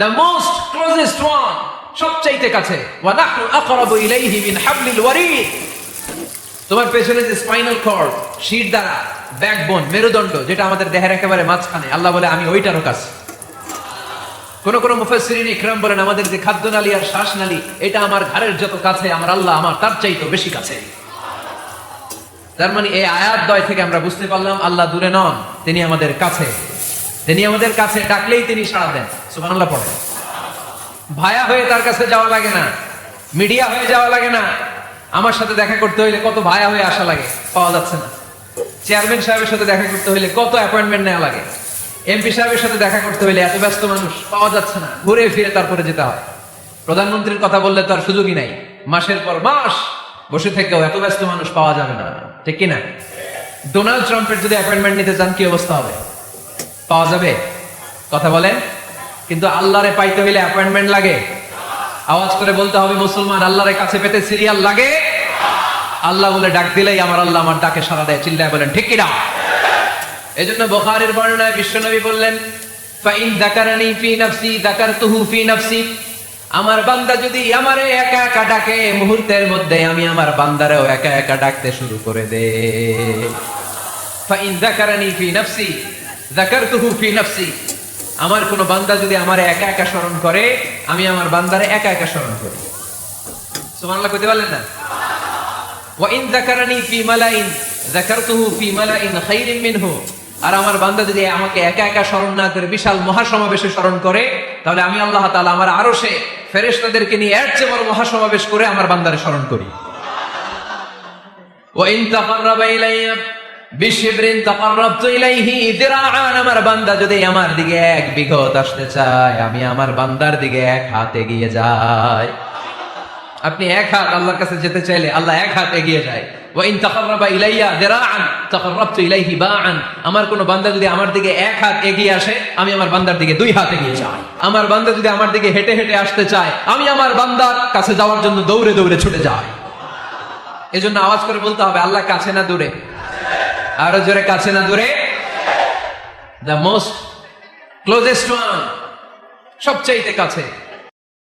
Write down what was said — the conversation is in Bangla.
the most closest one সবচাইতে কাছে। তোমার পেছনে যে স্পাইনাল কর্ড শির দ্বারা ব্যাকবোন মেরুদণ্ড, যেটা আমাদের দেহের একেবারে মাঝখানে, আল্লাহ বলে, আমি ওইটারও কাছে কোন কোন মুফাসসিরিন ইকরাম বলেন, আমাদের যে খাদ্যনালী আর শ্বাসনালী, এটা আমার ঘরের যত কাছে, আমার আল্লাহ আমার তার চাইতো বেশি কাছে। তার মানে এই আয়াত দয় থেকে আমরা বুঝতে পারলাম, আল্লাহ দূরে নন, তিনি আমাদের কাছে। তিনি আমাদের কাছে ডাকলেই তিনি সাড়া দেন। সুবহানাল্লাহ পড়ে। ভায়া হয়ে তার কাছে যাওয়া লাগে না, মিডিয়া হয়ে যাওয়া লাগে না, আমার সাথে দেখা করতে হইলে কত ভায়া হয়ে আসা লাগে, পাওয়া যাচ্ছে না। চেয়ারম্যান সাহেবের সাথে দেখা করতে হইলে কত অ্যাপয়েন্টমেন্ট নেওয়া লাগে, এমপি সাহেবের সাথে দেখা করতে হইলে এত ব্যস্ত মানুষ, পাওয়া যাচ্ছে না, ঘুরে ফিরে তারপরে যেতে হয়। প্রধানমন্ত্রীর কথা বললে তো আর সুযোগই নাই, মাসের পর মাস বসে থেকেও এত ব্যস্ত মানুষ পাওয়া যাবে না, ঠিক কিনা? ডোনাল্ড ট্রাম্পের যদি অ্যাপয়েন্টমেন্ট নিতে চান, কি অবস্থা হবে? পাওয়া যাবে? কথা বলেন। কিন্তু আল্লাহরে পাইতে হইলে অ্যাপয়েন্টমেন্ট লাগে। আওয়াজ করে বলতে হবে, মুসলমান আল্লাহরে কাছে পেতে সিরিয়াল লাগে? আল্লাহ বলে, ডাক দিলেই আমার আল্লাহ আমার ডাকে সারা দেয়। চিল্লায় বলেন, ঠিক কিনা? এই জন্য বোখারের বর্ণনায় বিশ্বনবী বললেন, ফাইন দাকারানি ফি নাফসি দাকারতুহু ফি নাফসি। আমার বান্দা যদি আমারে একা একা ডাকে, মুহূর্তের মধ্যে আমি আমার বান্দারেও একা একা ডাকতে শুরু করে দে। ফাইন দাকারানি ফি নাফসি দাকারতুহু ফি নাফসি। আমার কোন বান্দা যদি আমার একা একা স্মরণ করে, আমি আমার বান্দারে একা একা স্মরণ করি। সুবহানাল্লাহ, কইতে পারলেন না? ওয়াইন যাকারানি ফি মালাইন, যাকারতুহু ফি মালাইন খাইরিন মিনহু। আর আমার বান্দা যদি আমাকে একা একা স্মরণ না করে, বিশাল মহাসমাবেশে স্মরণ করে, তাহলে আমি আল্লাহ তাআলা আমার আরশে ফেরেশতাদেরকে নিয়ে এর চেয়ে বড় মহাসমাবেশ করে আমার বান্দারে স্মরণ করি। ওয়াইন তাকাররাবা ইলাইয়া আমার বান্দা যদি আমার দিকে এক আসতে চায়, আমি আমার বান্দার দিকে এক হাত এগিয়ে আপনি এক হাত আল্লাহর কাছে যেতে চাইলে আল্লাহ এক হাত এগিয়ে যায়। আমার কোন বান্দা যদি আমার দিকে এক হাত এগিয়ে আসে, আমি আমার বান্দার দিকে দুই হাত এগিয়ে যাই। আমার বান্দা যদি আমার দিকে হেঁটে হেঁটে আসতে চায়, আমি আমার বান্দার কাছে যাওয়ার জন্য দৌড়ে দৌড়ে ছুটে যাই। এজন্য আওয়াজ করে বলতে হবে, আল্লাহ কাছে না দূরে। আরও জোরে কাছে না দূরে। দ্য মোস্ট ক্লোজেস্ট ওয়ান সবচাইতে কাছে।